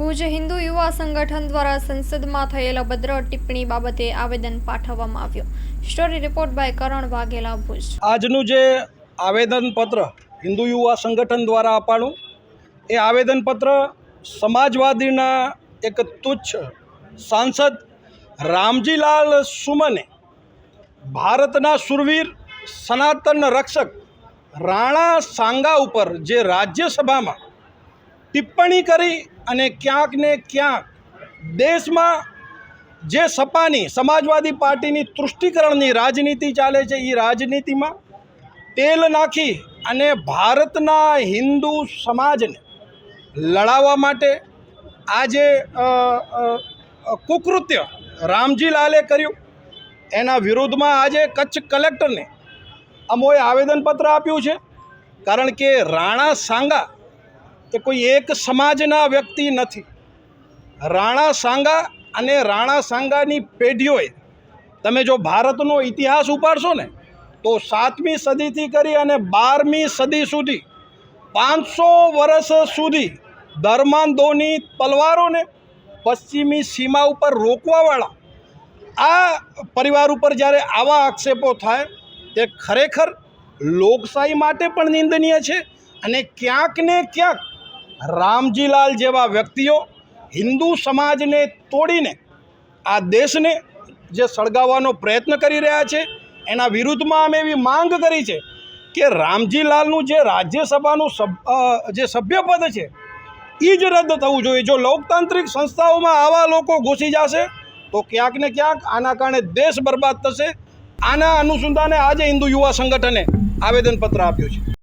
ભુજ હિન્દુ યુવા સંગઠન દ્વારા સંસદમાં થયેલ અભદ્ર ટિપ્પણી બાબતે આવેદન પાઠવવામાં આવ્યું. Story report by Karan Vaghela Bhuj. આજનું જે આવેદનપત્ર હિન્દુ યુવા સંગઠન દ્વારા અપાણું, એ આવેદનપત્ર સમાજવાદીના એક તુચ્છ સાંસદ રામજીલાલ સુમને ભારતના સુરવીર સનાતન રક્ષક રાણા સાંગા ઉપર જે રાજ્યસભામાં ટિપ્પણી કરી અને ક્યાંક ને ક્યાંક દેશમાં જે સપાની સમાજવાદી પાર્ટીની તૃષ્ટિકરણની રાજનીતિ ચાલે છે એ રાજનીતિમાં તેલ નાખી અને ભારતના હિન્દુ સમાજને લડાવવા માટે આજે કુકૃત્ય રામજી લાલે કર્યું. એના વિરુદ્ધમાં આજે કચ્છ કલેક્ટરને અમોએ આવેદનપત્ર આપ્યું છે. કારણ કે રાણા સાંગા એ કોઈ એક સમાજના વ્યક્તિ નથી. રાણા સાંગા અને રાણા સાંગાની પેઢીઓએ તમે જો ભારતનો ઇતિહાસ ઉપાડશો ને, તો સાતમી સદીથી કરી અને બારમી સદી સુધી, પાંચસો વર્ષ સુધી ધર્માંધોની તલવારોને પશ્ચિમી સીમા ઉપર રોકવાવાળા, આ પરિવાર ઉપર જ્યારે આવા આક્ષેપો થાય, તે ખરેખર લોકશાહી માટે પણ નિંદનીય છે અને ક્યાંક ને ક્યાંક રામજીલાલ જેવા વ્યક્તિઓ હિન્દુ સમાજને તોડીને આ દેશને જે સળગાવવાનો પ્રયત્ન કરી રહ્યા છે, એના વિરુદ્ધમાં અમે એવી માંગ કરી છે કે રામજીલાલનું જે રાજ્યસભાનું સભ જે સભ્યપદ છે એ જ રદ થવું જોઈએ. જો લોકતાંત્રિક સંસ્થાઓમાં આવા લોકો ઘૂસી જશે, તો ક્યાંક ને ક્યાંક આના કારણે દેશ બરબાદ થશે. આના અનુસંધાને આજે હિન્દુ યુવા સંગઠને આવેદનપત્ર આપ્યું છે.